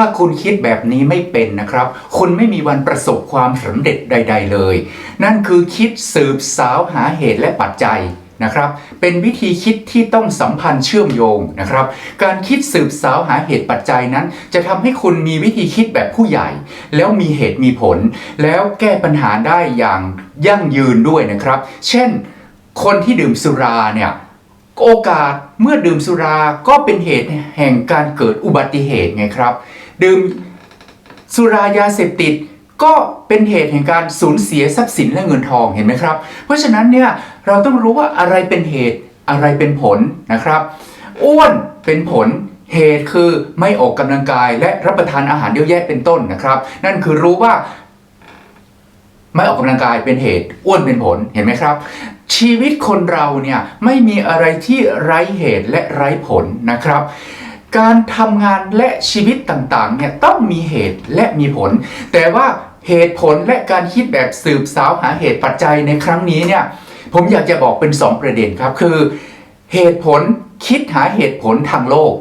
ถ้าคุณคิดแบบนี้ไม่เป็นนะครับ คุณไม่มีวันประสบความสำเร็จใด ๆ เลย นั่นคือคิดสืบสาวหาเหตุและปัจจัยนะครับ เป็นวิธีคิดที่ต้องสัมพันธ์เชื่อมโยงนะครับ การคิดสืบสาวหาเหตุปัจจัยนั้น จะทำให้คุณมีวิธีคิดแบบผู้ใหญ่ แล้วมีเหตุมีผล แล้วแก้ปัญหาได้อย่างยั่งยืนด้วยนะครับ เช่น คนที่ดื่มสุราเนี่ยโอกาสเมื่อดื่มสุราก็เป็นเหตุแห่งการเกิดอุบัติเหตุไงครับ ดื่มสุรายาเสพติดก็เป็นเหตุแห่งการสูญเสียทรัพย์สินและเงินทองเห็นไหมครับ เพราะฉะนั้นเนี่ยเราต้องรู้ว่าอะไรเป็นเหตุอะไรเป็นผลนะครับอ้วนเป็นผลเหตุคือไม่ออกกำลังกายและรับประทานอาหารเยอะแยะเป็นต้นนะครับ นั่นคือรู้ว่า ไม่ออกกำลังกายเป็นเหตุอ้วนเป็นผลเห็นไหมครับ ชีวิตคนเราเนี่ยไม่มีอะไรที่ไร้เหตุและไร้ผลนะครับ การทำงานและชีวิตต่างๆเนี่ยต้องมีเหตุและมีผล แต่ว่าเหตุผลและการคิดแบบสืบสาวหาเหตุปัจจัยในครั้งนี้เนี่ยผมอยากจะบอกเป็น 2 ประเด็นครับ คือ เหตุผลคิดหาเหตุผลทางโลก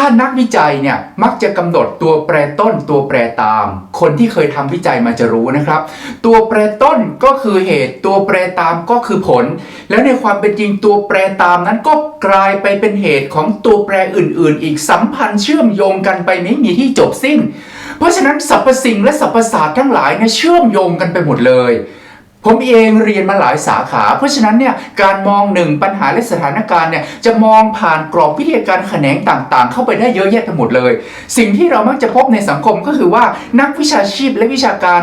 ถ้านักวิจัยเนี่ยมักจะกำหนดตัวแปรต้นตัวแปรตาม คนที่เคยทำวิจัยมาจะรู้นะครับ ตัวแปรต้นก็คือเหตุ ตัวแปรตามก็คือผล แล้วในความเป็นจริงตัวแปรตามนั้นก็กลายไปเป็นเหตุของตัวแปรอื่น ๆ อีกสัมพันธ์เชื่อมโยงกันไปไม่มีที่จบสิ้น เพราะฉะนั้นสรรพสิ่งและสรรพศาสตร์ทั้งหลายเนี่ยเชื่อมโยงกันไปหมดเลย ผมเองเรียนมาหลายสาขา เพราะฉะนั้นเนี่ยการมองหนึ่งปัญหาและสถานการณ์เนี่ยจะมองผ่านกรอบวิทยาการแขนงต่างๆ เข้าไปได้เยอะแยะไปหมดเลย สิ่งที่เรามักจะพบในสังคมก็คือว่านักวิชาชีพและวิชาการ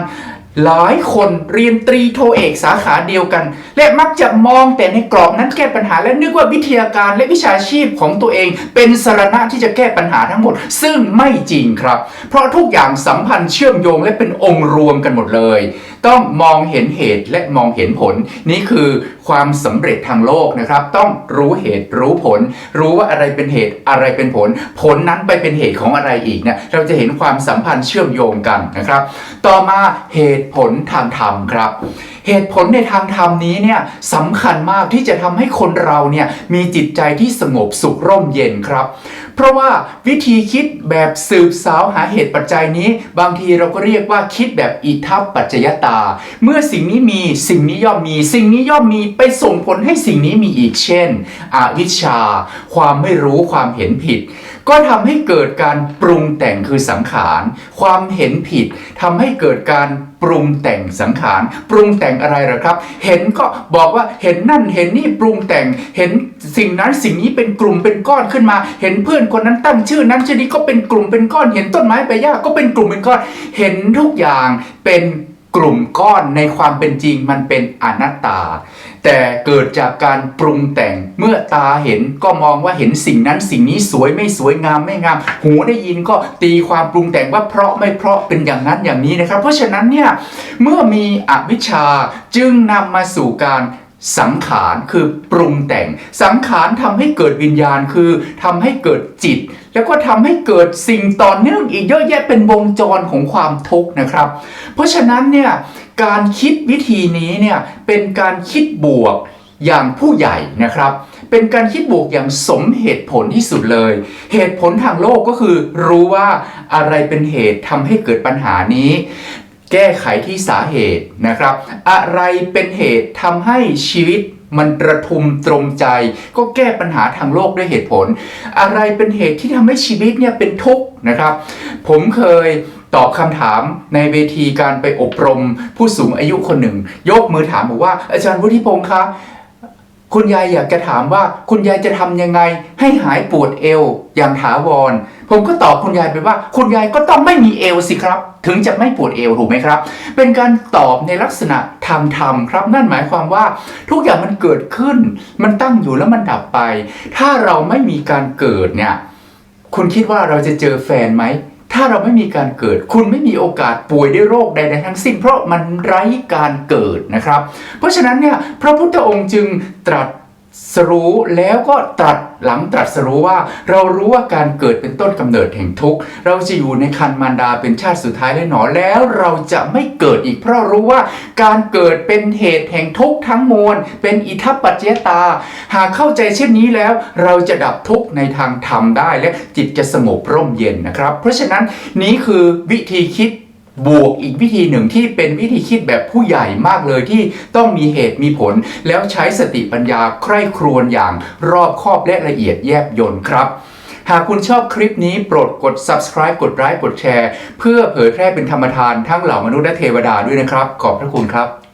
หลายคนเรียนตรีโทเอกสาขาเดียวกัน และมักจะมองแต่ในกรอบนั้นแก้ปัญหา และนึกว่าวิทยาการและวิชาชีพของตัวเอง เป็นสารณะที่จะแก้ปัญหาทั้งหมด ซึ่งไม่จริงครับ เพราะทุกอย่างสัมพันธ์เชื่อมโยงและเป็นองค์รวมกันหมดเลย ต้องมองเห็นเหตุและมองเห็นผล นี่คือความสำเร็จทางโลกนะครับ ต้องรู้เหตุรู้ผล รู้ว่าอะไรเป็นเหตุอะไรเป็นผล ผลนั้นไปเป็นเหตุของอะไรอีกเนี่ยเราจะเห็นความสัมพันธ์เชื่อมโยงกันนะครับ ต่อมาเหตุผลทางธรรมครับ เหตุผลในทางธรรมนี้เนี่ยสำคัญมากที่จะทำให้คนเราเนี่ยมีจิตใจที่สงบสุขร่มเย็นครับ เพราะว่าวิธีคิดแบบสืบสาวหาเหตุปัจจัยนี้ บางทีเราก็เรียกว่าคิดแบบอิทัปปัจจยตา เมื่อสิ่งนี้มีสิ่งนี้ย่อมมี สิ่งนี้ย่อมมีไปส่งผลให้สิ่งนี้มีอีกเช่นอวิชชา ความไม่รู้ความเห็นผิด ก็ทำให้เกิดการปรุงแต่งคือสังขาร ความเห็นผิดทำให้เกิดการปรุงแต่งสังขาร ปรุงแต่งอะไรหรอครับ เห็นก็บอกว่าเห็นนั่นเห็นนี่ปรุงแต่งเห็นสิ่งนั้นสิ่งนี้เป็นกลุ่มเป็นก้อนขึ้นมา เห็นเพื่อนคนนั้นตั้งชื่อนั้นชื่อนี้ก็เป็นกลุ่มเป็นก้อน เห็นต้นไม้ใบหญ้าก็เป็นกลุ่มเป็นก้อน เห็นทุกอย่างเป็น กลุ่มก้อนในความเป็นจริงมันเป็นอนัตตา แต่เกิดจากการปรุงแต่งเมื่อตาเห็นก็มองว่าเห็นสิ่งนั้นสิ่งนี้สวยไม่สวยงามไม่งาม หูได้ยินก็ตีความปรุงแต่งว่าเพราะไม่เพราะเป็นอย่างนั้นอย่างนี้นะครับ เพราะฉะนั้นเนี่ยเมื่อมีอวิชชาจึงนำมาสู่การสังขารคือปรุงแต่ง สังขารทำให้เกิดวิญญาณคือทำให้เกิดจิต แล้วก็ทำให้เกิดสิ่งต่อเนื่องอีกเยอะแยะเป็นวงจรของความทุกข์นะครับ เพราะฉะนั้นเนี่ยการคิดวิธีนี้เนี่ยเป็นการคิดบวกอย่างผู้ใหญ่นะครับ เป็นการคิดบวกอย่างสมเหตุผลที่สุดเลย เหตุผลทางโลกก็คือรู้ว่าอะไรเป็นเหตุทำให้เกิดปัญหานี้ แก้ไขที่สาเหตุนะครับ อะไรเป็นเหตุทำให้ชีวิต มันระทุมตรงใจ ก็แก้ปัญหาทางโลกด้วยเหตุผล อะไรเป็นเหตุที่ทำให้ชีวิตเนี่ยเป็นทุกข์นะครับ ผมเคยตอบคำถามในเวทีการไปอบรมผู้สูงอายุคนหนึ่ง ยกมือถามบอกว่าอาจารย์วุฒิพงศ์คะ คุณยายอยากจะถามว่าคุณยายจะทำยังไง ให้หายปวดเอวอย่างถาวร ผมก็ตอบคุณยายไปว่า คุณยายก็ต้องไม่มีเอวสิครับ ถึงจะไม่ปวดเอวถูกไหมครับ เป็นการตอบในลักษณะทางธรรมครับ นั่นหมายความว่าทุกอย่างมันเกิดขึ้น มันตั้งอยู่แล้วมันดับไป ถ้าเราไม่มีการเกิดเนี่ย คุณคิดว่าเราจะเจอแฟนไหม ถ้าเราไม่มีการเกิด คุณไม่มีโอกาสป่วยด้วยโรคใดๆทั้งสิ้น เพราะมันไร้การเกิดนะครับ เพราะฉะนั้นเนี่ยพระพุทธองค์จึงตรัส สรู้แล้วก็ตรัสหลังตรัสรู้ว่า เรารู้ว่าการเกิดเป็นต้นกำเนิดแห่งทุกข์ เราจะอยู่ในคันมารดาเป็นชาติสุดท้ายและหนอแล้วเราจะไม่เกิดอีก เพราะรู้ว่าการเกิดเป็นเหตุแห่งทุกข์ทั้งมวล เป็นอิทัปปัจเจตา หากเข้าใจเช่นนี้แล้ว เราจะดับทุกข์ในทางธรรมได้และจิตจะสงบร่มเย็นนะครับ เพราะฉะนั้นนี้คือวิธีคิด บวกอีกวิธีหนึ่งที่เป็นวิธีคิดแบบผู้ใหญ่มากเลยที่ต้องมีเหตุมีผล แล้วใช้สติปัญญาใคร่ครวญอย่างรอบคอบและละเอียดแยบยลครับหากคุณชอบคลิปนี้โปรดกด subscribe กดไลค์กดแชร์ เพื่อเผยแพร่เป็นธรรมทานทั้งเหล่ามนุษย์และเทวดาด้วยนะครับ ขอบพระคุณครับ